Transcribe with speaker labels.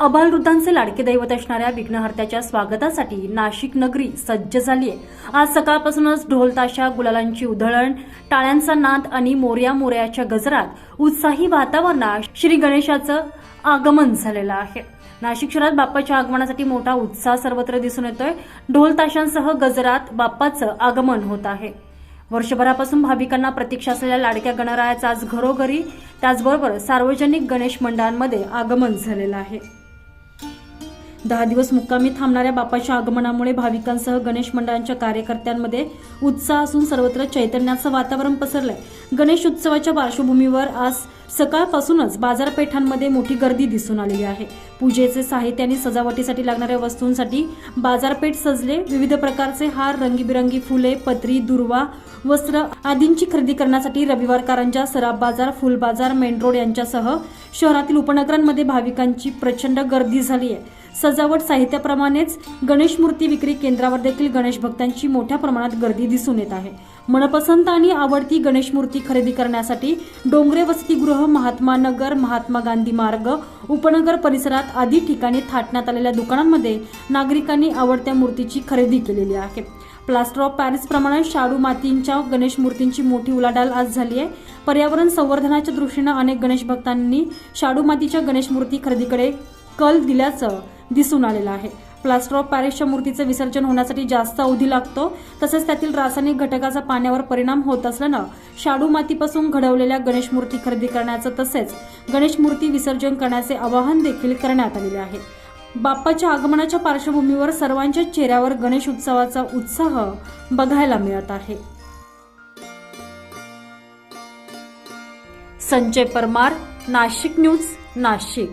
Speaker 1: अबालवृद्धांचे लाडके दैवत असणाऱ्या विघ्नहर्त्याच्या स्वागतासाठी नाशिक नगरी सज्ज झाली आहे. आज सकाळपासूनच ढोलताशा गुलालांची उधळण टाळ्यांचा नाद आणि मोर्या मोर्याच्या गजरात उत्साही वातावरणात श्री गणेशाचं आगमन झालेलं आहे. नाशिक शहरात बाप्पाच्या आगमनासाठी मोठा उत्साह सर्वत्र दिसून येतोय. ढोलताशांसह गजरात बाप्पाचं आगमन होत आहे. वर्षभरापासून भाविकांना प्रतीक्षा असलेल्या लाडक्या गणरायाचं आज घरोघरी त्याचबरोबर सार्वजनिक गणेश मंडळांमध्ये आगमन झालेलं आहे. दहा दिवस मुक्कामी थांबणाऱ्या बाप्पाच्या आगमनामुळे भाविकांसह गणेश मंडळांच्या कार्यकर्त्यांमध्ये उत्साह असून सर्वत्र चैतन्याचं वातावरण पसरलंय. गणेश उत्सवाच्या पार्श्वभूमीवर आज सकाळपासूनच बाजारपेठांमध्ये मोठी गर्दी दिसून आलेली आहे. पूजेचे साहित्य आणि सजावटीसाठी लागणाऱ्या वस्तूंसाठी बाजारपेठ सजले. विविध प्रकारचे हार रंगीबिरंगी फुले पत्री दुर्वा वस्त्र आदींची खरेदी करण्यासाठी रविवार कारंजा सराफ बाजार फुल बाजार मेन रोड यांच्यासह शहरातील उपनगरांमध्ये भाविकांची प्रचंड गर्दी झाली आहे. सजावट साहित्याप्रमाणेच गणेश मूर्ती विक्री केंद्रावर देखील गणेश भक्तांची मोठ्या प्रमाणात गर्दी दिसून येत आहे. मनपसंत आणि आवडती गणेश मूर्ती खरेदी करण्यासाठी डोंगरे वसतिगृह महात्मा नगर महात्मा गांधी मार्ग उपनगर परिसरात आदी ठिकाणी थाटण्यात आलेल्या दुकानांमध्ये नागरिकांनी आवडत्या मूर्तीची खरेदी केलेली आहे. प्लास्टर ऑफ पॅरिस प्रमाणे शाडू मातींच्या गणेश मूर्तींची मोठी उलाढाल आज झाली आहे. पर्यावरण संवर्धनाच्या दृष्टीनं अनेक गणेश भक्तांनी शाडू मातीच्या गणेश मूर्ती खरेदीकडे कल दिल्याचं दिसून आलेलं आहे. प्लास्टर ऑफ पॅरिसच्या मूर्तीचं विसर्जन होण्यासाठी जास्त अवधी लागतो. तसेच त्यातील रासायनिक घटकाचा पाण्यावर परिणाम होत असल्यानं शाडू मातीपासून घडवलेल्या गणेश मूर्ती खरेदी करण्याचं तसेच गणेश मूर्ती विसर्जन करण्याचे आवाहन देखील करण्यात आलेले आहे. बाप्पाच्या आगमनाच्या पार्श्वभूमीवर सर्वांच्या चेहऱ्यावर गणेश उत्सवाचा उत्साह बघायला मिळत आहे. संजय परमार नाशिक न्यूज नाशिक.